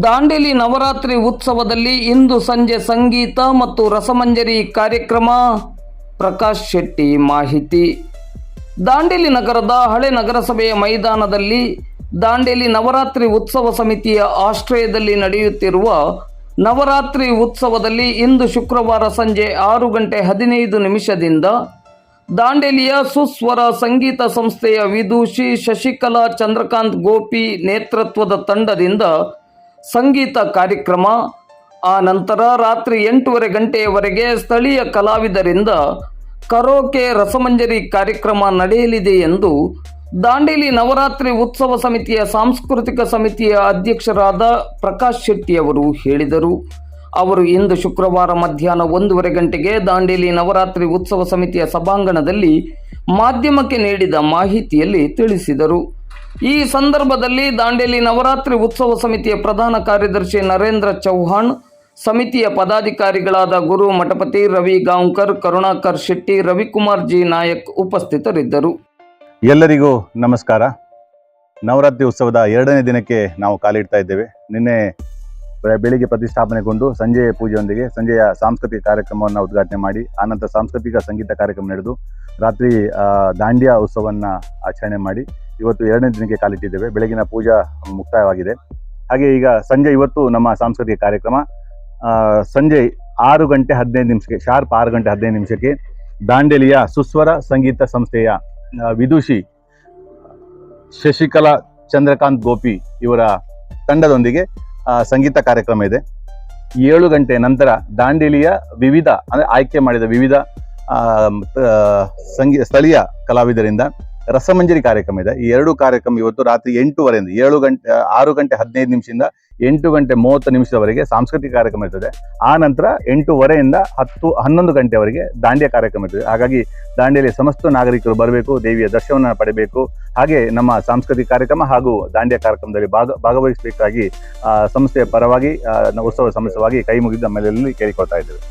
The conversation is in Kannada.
ದಾಂಡೇಲಿ ನವರಾತ್ರಿ ಉತ್ಸವದಲ್ಲಿ ಇಂದು ಸಂಜೆ ಸಂಗೀತ ಮತ್ತು ರಸಮಂಜರಿ ಕಾರ್ಯಕ್ರಮ. ಪ್ರಕಾಶ್ ಶೆಟ್ಟಿ ಮಾಹಿತಿ. ದಾಂಡೇಲಿ ನಗರದ ಹಳೆ ನಗರಸಭೆಯ ಮೈದಾನದಲ್ಲಿ ದಾಂಡೇಲಿ ನವರಾತ್ರಿ ಉತ್ಸವ ಸಮಿತಿಯ ಆಶ್ರಯದಲ್ಲಿ ನಡೆಯುತ್ತಿರುವ ನವರಾತ್ರಿ ಉತ್ಸವದಲ್ಲಿ ಇಂದು ಶುಕ್ರವಾರ ಸಂಜೆ ಆರು ಗಂಟೆ ಹದಿನೈದು ನಿಮಿಷದಿಂದ ದಾಂಡೇಲಿಯ ಸುಸ್ವರ ಸಂಗೀತ ಸಂಸ್ಥೆಯ ವಿದೂಷಿ ಶಶಿಕಲಾ ಚಂದ್ರಕಾಂತ್ ಗೋಪಿ ನೇತೃತ್ವದ ತಂಡದಿಂದ ಸಂಗೀತ ಕಾರ್ಯಕ್ರಮ. ಆ ನಂತರ ರಾತ್ರಿ ಎಂಟೂವರೆ ಗಂಟೆಯವರೆಗೆ ಸ್ಥಳೀಯ ಕಲಾವಿದರಿಂದ ಕರೋಕೆ ರಸಮಂಜರಿ ಕಾರ್ಯಕ್ರಮ ನಡೆಯಲಿದೆ ಎಂದು ದಾಂಡೇಲಿ ನವರಾತ್ರಿ ಉತ್ಸವ ಸಮಿತಿಯ ಸಾಂಸ್ಕೃತಿಕ ಸಮಿತಿಯ ಅಧ್ಯಕ್ಷರಾದ ಪ್ರಕಾಶ್ ಶೆಟ್ಟಿ ಅವರು ಹೇಳಿದರು. ಅವರು ಇಂದು ಶುಕ್ರವಾರ ಮಧ್ಯಾಹ್ನ ಒಂದೂವರೆ ಗಂಟೆಗೆ ದಾಂಡೇಲಿ ನವರಾತ್ರಿ ಉತ್ಸವ ಸಮಿತಿಯ ಸಭಾಂಗಣದಲ್ಲಿ ಮಾಧ್ಯಮಕ್ಕೆ ನೀಡಿದ ಮಾಹಿತಿಯಲ್ಲಿ ತಿಳಿಸಿದರು. ಈ ಸಂದರ್ಭದಲ್ಲಿ ದಾಂಡೇಲಿ ನವರಾತ್ರಿ ಉತ್ಸವ ಸಮಿತಿಯ ಪ್ರಧಾನ ಕಾರ್ಯದರ್ಶಿ ನರೇಂದ್ರ ಚೌಹಾಣ್, ಸಮಿತಿಯ ಪದಾಧಿಕಾರಿಗಳಾದ ಗುರು ಮಠಪತಿ ರವಿ ಗಾಂವ್ಕರ್, ಕರುಣಾಕರ್ ಶೆಟ್ಟಿ, ರವಿಕುಮಾರ್ ಜಿ ನಾಯಕ್ ಉಪಸ್ಥಿತರಿದ್ದರು. ಎಲ್ಲರಿಗೂ ನಮಸ್ಕಾರ. ನವರಾತ್ರಿ ಉತ್ಸವದ ಎರಡನೇ ದಿನಕ್ಕೆ ನಾವು ಕಾಲಿಡ್ತಾ ಇದ್ದೇವೆ. ನಿನ್ನೆ ಬೆಳಿಗ್ಗೆ ಪ್ರತಿಷ್ಠಾಪನೆಗೊಂಡು ಸಂಜೆಯ ಪೂಜೆಯೊಂದಿಗೆ ಸಂಜೆಯ ಸಾಂಸ್ಕೃತಿಕ ಕಾರ್ಯಕ್ರಮವನ್ನು ಉದ್ಘಾಟನೆ ಮಾಡಿ, ಆನಂತರ ಸಾಂಸ್ಕೃತಿಕ ಸಂಗೀತ ಕಾರ್ಯಕ್ರಮ ನಡೆದು, ರಾತ್ರಿ ದಾಂಡ್ಯಾ ಉತ್ಸವವನ್ನು ಆಚರಣೆ ಮಾಡಿ ಇವತ್ತು ಎರಡನೇ ದಿನಕ್ಕೆ ಕಾಲಿಟ್ಟಿದ್ದೇವೆ. ಬೆಳಗಿನ ಪೂಜಾ ಮುಕ್ತಾಯವಾಗಿದೆ. ಹಾಗೆ ಈಗ ಸಂಜೆ ಇವತ್ತು ನಮ್ಮ ಸಾಂಸ್ಕೃತಿಕ ಕಾರ್ಯಕ್ರಮ. ಸಂಜೆ ಆರು ಗಂಟೆ ಹದಿನೈದು ನಿಮಿಷಕ್ಕೆ, ಶಾರ್ಪ್ ಆರು ಗಂಟೆ ಹದಿನೈದು ನಿಮಿಷಕ್ಕೆ ದಾಂಡೇಲಿಯ ಸುಸ್ವರ ಸಂಗೀತ ಸಂಸ್ಥೆಯ ವಿದುಷಿ ಶಶಿಕಲಾ ಚಂದ್ರಕಾಂತ್ ಗೋಪಿ ಇವರ ತಂಡದೊಂದಿಗೆ ಸಂಗೀತ ಕಾರ್ಯಕ್ರಮ ಇದೆ. ಏಳು ಗಂಟೆ ನಂತರ ದಾಂಡೇಲಿಯ ವಿವಿಧ, ಅಂದರೆ ಆಯ್ಕೆ ಮಾಡಿದ ವಿವಿಧ ಸಂಗೀ, ಸ್ಥಳೀಯ ಕಲಾವಿದರಿಂದ ರಸಮಂಜರಿ ಕಾರ್ಯಕ್ರಮ ಇದೆ. ಈ ಎರಡು ಕಾರ್ಯಕ್ರಮ ಇವತ್ತು ರಾತ್ರಿ ಎಂಟೂವರೆಯಿಂದ ಏಳು ಗಂಟೆ ಆರು ಗಂಟೆ ಹದಿನೈದು ನಿಮಿಷದಿಂದ ಎಂಟು ಗಂಟೆ ಮೂವತ್ತು ನಿಮಿಷದವರೆಗೆ ಸಾಂಸ್ಕೃತಿಕ ಕಾರ್ಯಕ್ರಮ ಇರ್ತದೆ. ಆ ನಂತರ ಎಂಟೂವರೆಯಿಂದ ಹತ್ತು, ಹನ್ನೊಂದು ಗಂಟೆವರೆಗೆ ದಾಂಡ್ಯ ಕಾರ್ಯಕ್ರಮ ಇರ್ತದೆ. ಹಾಗಾಗಿ ದಾಂಡಿಯಲ್ಲಿ ಸಮಸ್ತ ನಾಗರಿಕರು ಬರಬೇಕು, ದೇವಿಯ ದರ್ಶನವನ್ನು ಪಡೆಯಬೇಕು ಹಾಗೆ ನಮ್ಮ ಸಾಂಸ್ಕೃತಿಕ ಕಾರ್ಯಕ್ರಮ ಹಾಗೂ ದಾಂಡಿಯ ಕಾರ್ಯಕ್ರಮದಲ್ಲಿ ಭಾಗ, ಭಾಗವಹಿಸಬೇಕಾಗಿ ಸಂಸ್ಥೆಯ ಪರವಾಗಿ ಉತ್ಸವ ಸಮಸ್ಯವಾಗಿ ಕೈ ಮುಗಿದ ನಮ್ಮೆಲ್ಲರಲ್ಲಿ ಕೇಳಿಕೊಳ್ತಾ ಇದ್ದೇವೆ.